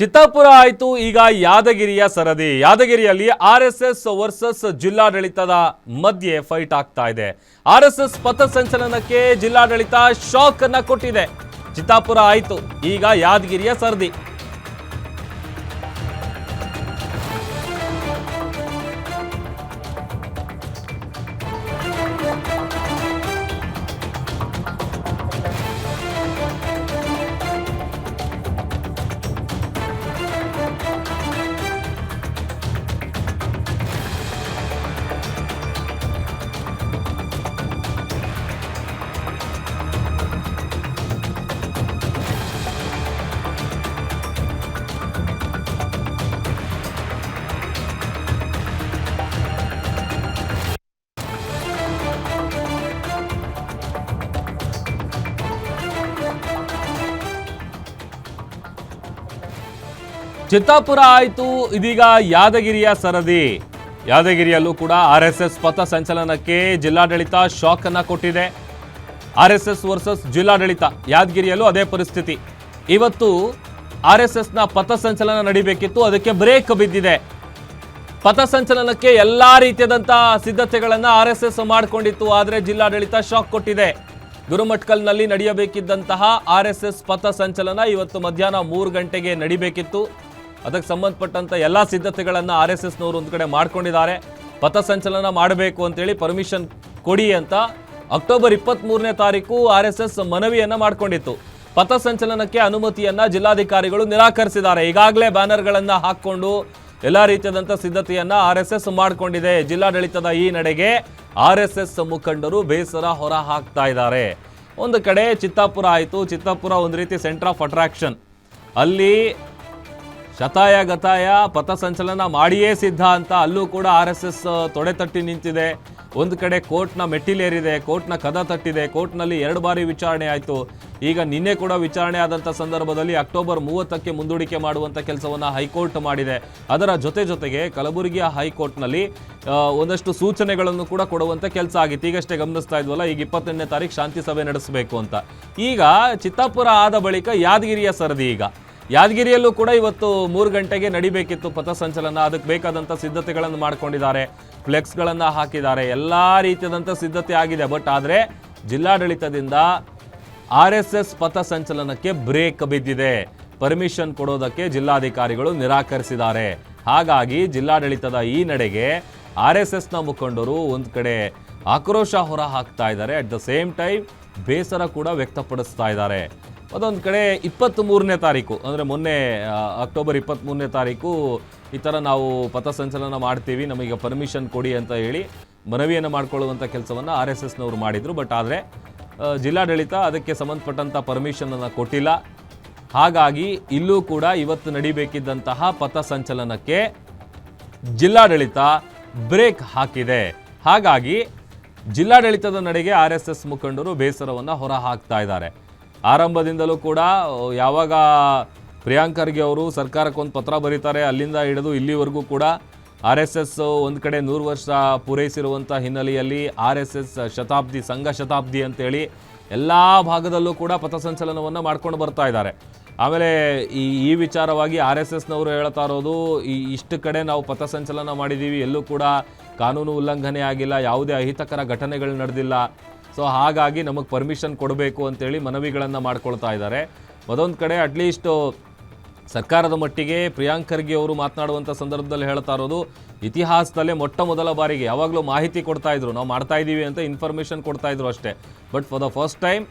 ಚಿತ್ತಾಪುರ ಆಯಿತು. ಈಗ ಯಾದಗಿರಿಯ ಸರದಿ. ಯಾದಗಿರಿಯಲ್ಲಿ ಆರ್ ಎಸ್ ಎಸ್ ವರ್ಸಸ್ ಜಿಲ್ಲಾಡಳಿತದ ಮಧ್ಯೆ ಫೈಟ್ ಆಗ್ತಾ ಇದೆ. ಆರ್ ಎಸ್ ಎಸ್ ಪಥಸಂಚಲನಕ್ಕೆ ಜಿಲ್ಲಾಡಳಿತ ಶಾಕ್ ಅನ್ನ ಕೊಟ್ಟಿದೆ. ಚಿತ್ತಾಪುರ ಆಯಿತು. ಈಗ ಯಾದಗಿರಿಯ ಸರದಿ. ಚಿತ್ತಾಪುರ ಆಯಿತು, ಇದೀಗ ಯಾದಗಿರಿಯ ಸರದಿ. ಯಾದಗಿರಿಯಲ್ಲೂ ಕೂಡ ಆರ್ ಎಸ್ ಎಸ್ ಪಥ ಸಂಚಲನಕ್ಕೆ ಜಿಲ್ಲಾಡಳಿತ ಶಾಕ್ ಅನ್ನ ಕೊಟ್ಟಿದೆ. ಆರ್ ಎಸ್ ಎಸ್ ವರ್ಸಸ್ ಜಿಲ್ಲಾಡಳಿತ, ಯಾದಗಿರಿಯಲ್ಲೂ ಅದೇ ಪರಿಸ್ಥಿತಿ. ಇವತ್ತು ಆರ್ ಎಸ್ ಎಸ್ನ ಪಥ ಸಂಚಲನ ನಡಿಬೇಕಿತ್ತು, ಅದಕ್ಕೆ ಬ್ರೇಕ್ ಬಿದ್ದಿದೆ. ಪಥ ಸಂಚಲನಕ್ಕೆ ಎಲ್ಲ ರೀತಿಯಾದಂತಹ ಸಿದ್ಧತೆಗಳನ್ನು ಆರ್ ಎಸ್ ಎಸ್ ಮಾಡಿಕೊಂಡಿತ್ತು, ಆದರೆ ಜಿಲ್ಲಾಡಳಿತ ಶಾಕ್ ಕೊಟ್ಟಿದೆ. ಗುರುಮಟ್ಕಲ್ನಲ್ಲಿ ನಡೆಯಬೇಕಿದ್ದಂತಹ ಆರ್ ಎಸ್ ಎಸ್ ಪಥ ಸಂಚಲನ ಇವತ್ತು ಮಧ್ಯಾಹ್ನ ಮೂರು ಗಂಟೆಗೆ ನಡಿಬೇಕಿತ್ತು. ಅದಕ್ಕೆ ಸಂಬಂಧಪಟ್ಟಂತ ಎಲ್ಲ ಸಿದ್ಧತೆಗಳನ್ನು ಆರ್ ಎಸ್ ಎಸ್ನವರು ಒಂದು ಕಡೆ ಮಾಡ್ಕೊಂಡಿದ್ದಾರೆ. ಪಥಸಂಚಲನ ಮಾಡಬೇಕು ಅಂತೇಳಿ ಪರ್ಮಿಷನ್ ಕೊಡಿ ಅಂತ ಅಕ್ಟೋಬರ್ ಇಪ್ಪತ್ತ್ ಮೂರನೇ ತಾರೀಕು ಆರ್ ಎಸ್ ಎಸ್ ಮನವಿಯನ್ನು ಮಾಡಿಕೊಂಡಿತ್ತು. ಪಥಸಂಚಲನಕ್ಕೆ ಅನುಮತಿಯನ್ನು ಜಿಲ್ಲಾಧಿಕಾರಿಗಳು ನಿರಾಕರಿಸಿದ್ದಾರೆ. ಈಗಾಗಲೇ ಬ್ಯಾನರ್ಗಳನ್ನು ಹಾಕ್ಕೊಂಡು ಎಲ್ಲ ರೀತಿಯಾದಂಥ ಸಿದ್ಧತೆಯನ್ನು ಆರ್ ಎಸ್ ಎಸ್ ಮಾಡಿಕೊಂಡಿದೆ. ಜಿಲ್ಲಾಡಳಿತದ ಈ ನಡೆಗೆ ಆರ್ ಎಸ್ ಎಸ್ ಮುಖಂಡರು ಬೇಸರ ಹೊರ ಹಾಕ್ತಾ ಇದ್ದಾರೆ. ಒಂದು ಕಡೆ ಚಿತ್ತಾಪುರ ಆಯಿತು. ಚಿತ್ತಾಪುರ ಒಂದು ರೀತಿ ಸೆಂಟರ್ ಆಫ್ ಅಟ್ರಾಕ್ಷನ್ ಅಲ್ಲಿ ಶತಾಯ ಗತಾಯ ಪಥಸಂಚಲನ ಮಾಡಿಯೇ ಸಿದ್ಧ ಅಂತ ಅಲ್ಲೂ ಕೂಡ ಆರ್ ಎಸ್ ಎಸ್ ತೊಡೆ ತಟ್ಟಿ ನಿಂತಿದೆ. ಒಂದು ಕಡೆ ಕೋರ್ಟ್ನ ಮೆಟ್ಟಿಲೇರಿದೆ, ಕೋರ್ಟ್ನ ಕದ ತಟ್ಟಿದೆ, ಕೋರ್ಟ್ನಲ್ಲಿ ಎರಡು ಬಾರಿ ವಿಚಾರಣೆ ಆಯಿತು. ಈಗ ನಿನ್ನೆ ಕೂಡ ವಿಚಾರಣೆ ಆದಂಥ ಸಂದರ್ಭದಲ್ಲಿ ಅಕ್ಟೋಬರ್ ಮೂವತ್ತಕ್ಕೆ ಮುಂದೂಡಿಕೆ ಮಾಡುವಂಥ ಕೆಲಸವನ್ನು ಹೈಕೋರ್ಟ್ ಮಾಡಿದೆ. ಅದರ ಜೊತೆ ಜೊತೆಗೆ ಕಲಬುರಗಿಯ ಹೈಕೋರ್ಟ್ನಲ್ಲಿ ಒಂದಷ್ಟು ಸೂಚನೆಗಳನ್ನು ಕೂಡ ಕೊಡುವಂಥ ಕೆಲಸ ಆಗಿತ್ತು. ಈಗಷ್ಟೇ ಗಮನಿಸ್ತಾ ಇದ್ವಲ್ಲ, ಈಗ ಇಪ್ಪತ್ತೆಂಟನೇ ತಾರೀಕು ಶಾಂತಿ ಸಭೆ ನಡೆಸಬೇಕು ಅಂತ. ಈಗ ಚಿತ್ತಾಪುರ ಆದ ಬಳಿಕ ಯಾದಗಿರಿಯ ಸರದಿ ಈಗ. ಯಾದಗಿರಿಯಲ್ಲೂ ಕೂಡ ಇವತ್ತು ಮೂರು ಗಂಟೆಗೆ ನಡಿಬೇಕಿತ್ತು ಪಥಸಂಚಲನ ಅದಕ್ಕೆ ಬೇಕಾದಂಥ ಸಿದ್ಧತೆಗಳನ್ನು ಮಾಡ್ಕೊಂಡಿದ್ದಾರೆ. ಫ್ಲೆಕ್ಸ್ಗಳನ್ನು ಹಾಕಿದ್ದಾರೆ. ಎಲ್ಲ ರೀತಿಯಾದಂಥ ಸಿದ್ಧತೆ ಆಗಿದೆ. ಬಟ್ ಆದರೆ ಜಿಲ್ಲಾಡಳಿತದಿಂದ ಆರ್ ಎಸ್ ಎಸ್ ಪಥಸಂಚಲನಕ್ಕೆ ಬ್ರೇಕ್ ಬಿದ್ದಿದೆ. ಪರ್ಮಿಷನ್ ಕೊಡೋದಕ್ಕೆ ಜಿಲ್ಲಾಧಿಕಾರಿಗಳು ನಿರಾಕರಿಸಿದ್ದಾರೆ. ಹಾಗಾಗಿ ಜಿಲ್ಲಾಡಳಿತದ ಈ ನಡೆಗೆ ಆರ್ ಎಸ್ ಎಸ್ನ ಮುಖಂಡರು ಒಂದು ಕಡೆ ಆಕ್ರೋಶ ಹೊರ ಹಾಕ್ತಾ ಇದ್ದಾರೆ. ಅಟ್ ದ ಸೇಮ್ ಟೈಮ್ ಬೇಸರ ಕೂಡ ವ್ಯಕ್ತಪಡಿಸ್ತಾ ಇದ್ದಾರೆ. ಅದೊಂದು ಕಡೆ ಇಪ್ಪತ್ತ್ ಮೂರನೇ ತಾರೀಕು, ಅಂದರೆ ಮೊನ್ನೆ ಅಕ್ಟೋಬರ್ ಇಪ್ಪತ್ತ್ ಮೂರನೇ ತಾರೀಕು ಈ ಥರ ನಾವು ಪಥಸಂಚಲನ ಮಾಡ್ತೀವಿ ನಮಗೆ ಪರ್ಮಿಷನ್ ಕೊಡಿ ಅಂತ ಹೇಳಿ ಮನವಿಯನ್ನು ಮಾಡಿಕೊಳ್ಳುವಂಥ ಕೆಲಸವನ್ನು ಆರ್ ಎಸ್ ಎಸ್ನವರು ಮಾಡಿದರು. ಬಟ್ ಆದರೆ ಜಿಲ್ಲಾಡಳಿತ ಅದಕ್ಕೆ ಸಂಬಂಧಪಟ್ಟಂಥ ಪರ್ಮಿಷನನ್ನು ಕೊಟ್ಟಿಲ್ಲ. ಹಾಗಾಗಿ ಇಲ್ಲೂ ಕೂಡ ಇವತ್ತು ನಡಿಬೇಕಿದ್ದಂತಹ ಪಥಸಂಚಲನಕ್ಕೆ ಜಿಲ್ಲಾಡಳಿತ ಬ್ರೇಕ್ ಹಾಕಿದೆ. ಹಾಗಾಗಿ ಜಿಲ್ಲಾಡಳಿತದ ನಡೆಗೆ ಆರ್ ಎಸ್ ಎಸ್ ಮುಖಂಡರು ಬೇಸರವನ್ನು ಹೊರ ಹಾಕ್ತಾ ಇದ್ದಾರೆ. ಆರಂಭದಿಂದಲೂ ಕೂಡ ಯಾವಾಗ ಪ್ರಿಯಾಂಕ್ ಖರ್ಗೆ ಅವರು ಸರ್ಕಾರಕ್ಕೆ ಒಂದು ಪತ್ರ ಬರೀತಾರೆ, ಅಲ್ಲಿಂದ ಹಿಡಿದು ಇಲ್ಲಿವರೆಗೂ ಕೂಡ ಆರ್ ಎಸ್ ಎಸ್ ಒಂದು ಕಡೆ ನೂರು ವರ್ಷ ಪೂರೈಸಿರುವಂಥ ಹಿನ್ನೆಲೆಯಲ್ಲಿ ಆರ್ ಎಸ್ ಎಸ್ ಶತಾಬ್ದಿ, ಸಂಘ ಶತಾಬ್ದಿ ಅಂತೇಳಿ ಎಲ್ಲ ಭಾಗದಲ್ಲೂ ಕೂಡ ಪಥಸಂಚಲನವನ್ನು ಮಾಡ್ಕೊಂಡು ಬರ್ತಾ ಇದ್ದಾರೆ. ಆಮೇಲೆ ಈ ಈ ವಿಚಾರವಾಗಿ ಆರ್ ಎಸ್ ಎಸ್ನವರು ಹೇಳ್ತಾ ಇರೋದು, ಈ, ಇಷ್ಟು ಕಡೆ ನಾವು ಪಥಸಂಚಲನ ಮಾಡಿದ್ದೀವಿ ಎಲ್ಲೂ ಕೂಡ ಕಾನೂನು ಉಲ್ಲಂಘನೆ ಆಗಿಲ್ಲ, ಯಾವುದೇ ಅಹಿತಕರ ಘಟನೆಗಳು ನಡೆದಿಲ್ಲ. ಸೊ ಹಾಗಾಗಿ ನಮಗೆ ಪರ್ಮಿಷನ್ ಕೊಡಬೇಕು ಅಂತೇಳಿ ಮನವಿಗಳನ್ನು ಮಾಡ್ಕೊಳ್ತಾ ಇದ್ದಾರೆ. ಮತ್ತೊಂದು ಕಡೆ ಅಟ್ಲೀಸ್ಟು ಸರ್ಕಾರದ ಮಟ್ಟಿಗೆ ಪ್ರಿಯಾಂಕ್ ಖರ್ಗೆ ಅವರು ಮಾತನಾಡುವಂಥ ಸಂದರ್ಭದಲ್ಲಿ ಹೇಳ್ತಾ ಇರೋದು, ಇತಿಹಾಸದಲ್ಲೇ ಮೊಟ್ಟ ಮೊದಲ ಬಾರಿಗೆ ಯಾವಾಗಲೂ ಮಾಹಿತಿ ಕೊಡ್ತಾ ಇದ್ರು. ನಾವು ಮಾಡ್ತಾ ಇದ್ದೀವಿ ಅಂತ ಇನ್ಫಾರ್ಮೇಷನ್ ಕೊಡ್ತಾ ಇದ್ರು ಅಷ್ಟೇ. But for the first time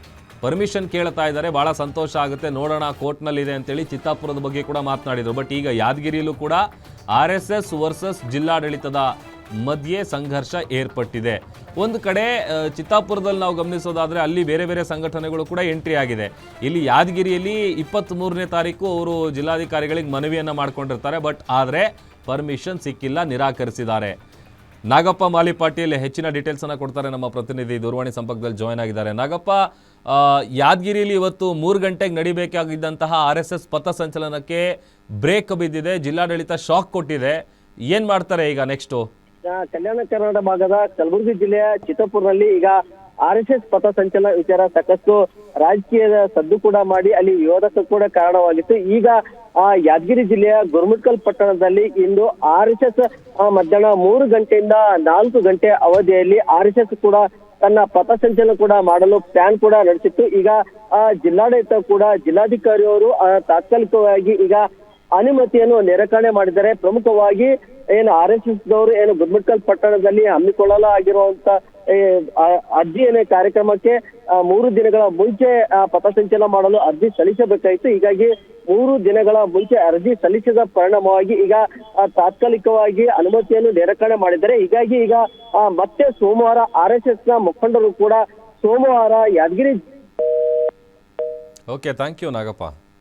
permission ಕೇಳ್ತಾ ಇದ್ದಾರೆ. ಭಾಳ ಸಂತೋಷ ಆಗುತ್ತೆ. ನೋಡೋಣ ಕೋರ್ಟ್ನಲ್ಲಿದೆ ಅಂತೇಳಿ ಚಿತ್ತಾಪುರದ ಬಗ್ಗೆ ಕೂಡ ಮಾತನಾಡಿದರು. ಬಟ್ ಈಗ ಯಾದಗಿರಿಯಲ್ಲೂ ಕೂಡ ಆರ್ ಎಸ್ ಎಸ್ ವರ್ಸಸ್ ಜಿಲ್ಲಾಡಳಿತದ ಮಧ್ಯೆ ಸಂಘರ್ಷ ಏರ್ಪಟ್ಟಿದೆ. ಒಂದು ಕಡೆ ಚಿತ್ತಾಪುರದಲ್ಲಿ ನಾವು ಗಮನಿಸೋದಾದರೆ ಅಲ್ಲಿ ಬೇರೆ ಬೇರೆ ಸಂಘಟನೆಗಳು ಕೂಡ ಎಂಟ್ರಿ ಆಗಿದೆ. ಇಲ್ಲಿ ಯಾದಗಿರಿಯಲ್ಲಿ ಇಪ್ಪತ್ತ್ ಮೂರನೇ ತಾರೀಕು ಅವರು ಜಿಲ್ಲಾಧಿಕಾರಿಗಳಿಗೆ ಮನವಿಯನ್ನು ಮಾಡ್ಕೊಂಡಿರ್ತಾರೆ. ಬಟ್ ಆದರೆ ಪರ್ಮಿಷನ್ ಸಿಕ್ಕಿಲ್ಲ, ನಿರಾಕರಿಸಿದ್ದಾರೆ. ನಾಗಪ್ಪ ಮಾಲಿ ಪಾಟೀಲ್ ಹೆಚ್ಚಿನ ಡೀಟೇಲ್ಸನ್ನು ಕೊಡ್ತಾರೆ ನಮ್ಮ ಪ್ರತಿನಿಧಿ ದೂರವಾಣಿ ಸಂಪರ್ಕದಲ್ಲಿ ಜಾಯ್ನ್ ಆಗಿದ್ದಾರೆ. ನಾಗಪ್ಪ ಯಾದಗಿರಿಯಲ್ಲಿ ಇವತ್ತು ಮೂರು ಗಂಟೆಗೆ ನಡಿಬೇಕಾಗಿದ್ದಂತಹ ಆರ್ ಎಸ್ ಎಸ್ ಪಥಸಂಚಲನಕ್ಕೆ ಬ್ರೇಕ್ ಬಿದ್ದಿದೆ. ಜಿಲ್ಲಾಡಳಿತ ಶಾಕ್ ಕೊಟ್ಟಿದೆ. ಏನು ಮಾಡ್ತಾರೆ ಈಗ ನೆಕ್ಸ್ಟು ಕಲ್ಯಾಣ ಕರ್ನಾಟಕ ಭಾಗದ ಕಲಬುರಗಿ ಜಿಲ್ಲೆಯ ಚಿತ್ತಾಪುರ್ನಲ್ಲಿ ಈಗ ಆರ್ ಎಸ್ ಎಸ್ ಪಥಸಂಚಲನ ವಿಚಾರ ಸಾಕಷ್ಟು ರಾಜಕೀಯದ ಸದ್ದು ಕೂಡ ಮಾಡಿ ಅಲ್ಲಿ ವಿವಾದಕ್ಕೂ ಕೂಡ ಕಾರಣವಾಗಿತ್ತು. ಈಗ, ಆ, ಯಾದಗಿರಿ ಜಿಲ್ಲೆಯ ಗುರುಮಟ್ಕಲ್ ಪಟ್ಟಣದಲ್ಲಿ ಇಂದು ಆರ್ ಎಸ್ ಎಸ್ ಮಧ್ಯಾಹ್ನ ಮೂರು ಗಂಟೆಯಿಂದ ನಾಲ್ಕು ಗಂಟೆ ಅವಧಿಯಲ್ಲಿ ಆರ್ ಎಸ್ ಎಸ್ ಕೂಡ ತನ್ನ ಪಥಸಂಚಲನ ಕೂಡ ಮಾಡಲು ಪ್ಲಾನ್ ಕೂಡ ನಡೆಸಿತ್ತು. ಈಗ, ಆ, ಜಿಲ್ಲಾಡಳಿತ ಕೂಡ ಜಿಲ್ಲಾಧಿಕಾರಿಯವರು ತಾತ್ಕಾಲಿಕವಾಗಿ ಈಗ ಅನುಮತಿಯನ್ನು ನಿರಾಕರಣೆ ಮಾಡಿದ್ದಾರೆ. ಪ್ರಮುಖವಾಗಿ ಏನು ಆರ್ ಎಸ್ ಎಸ್ ದವರು ಏನು ಗುರ್ಮಟ್ಕಲ್ ಪಟ್ಟಣದಲ್ಲಿ ಹಮ್ಮಿಕೊಳ್ಳಲಾಗಿರುವಂತ ಅರ್ಜಿ ಏನೇ ಕಾರ್ಯಕ್ರಮಕ್ಕೆ ಮೂರು ದಿನಗಳ ಮುಂಚೆ ಪಥಸಂಚಲನ ಮಾಡಲು ಅರ್ಜಿ ಸಲ್ಲಿಸಬೇಕಾಯಿತು. ಹೀಗಾಗಿ ಮೂರು ದಿನಗಳ ಮುಂಚೆ ಅರ್ಜಿ ಸಲ್ಲಿಸಿದ ಪರಿಣಾಮವಾಗಿ ಈಗ ತಾತ್ಕಾಲಿಕವಾಗಿ ಅನುಮತಿಯನ್ನು ನಿರಾಕರಣೆ ಮಾಡಿದ್ದಾರೆ. ಹೀಗಾಗಿ ಈಗ ಮತ್ತೆ ಸೋಮವಾರ ಆರ್ ಎಸ್ ಎಸ್ನ ಮುಖಂಡರು ಕೂಡ ಸೋಮವಾರ Yadgir okay thank you Nagappa.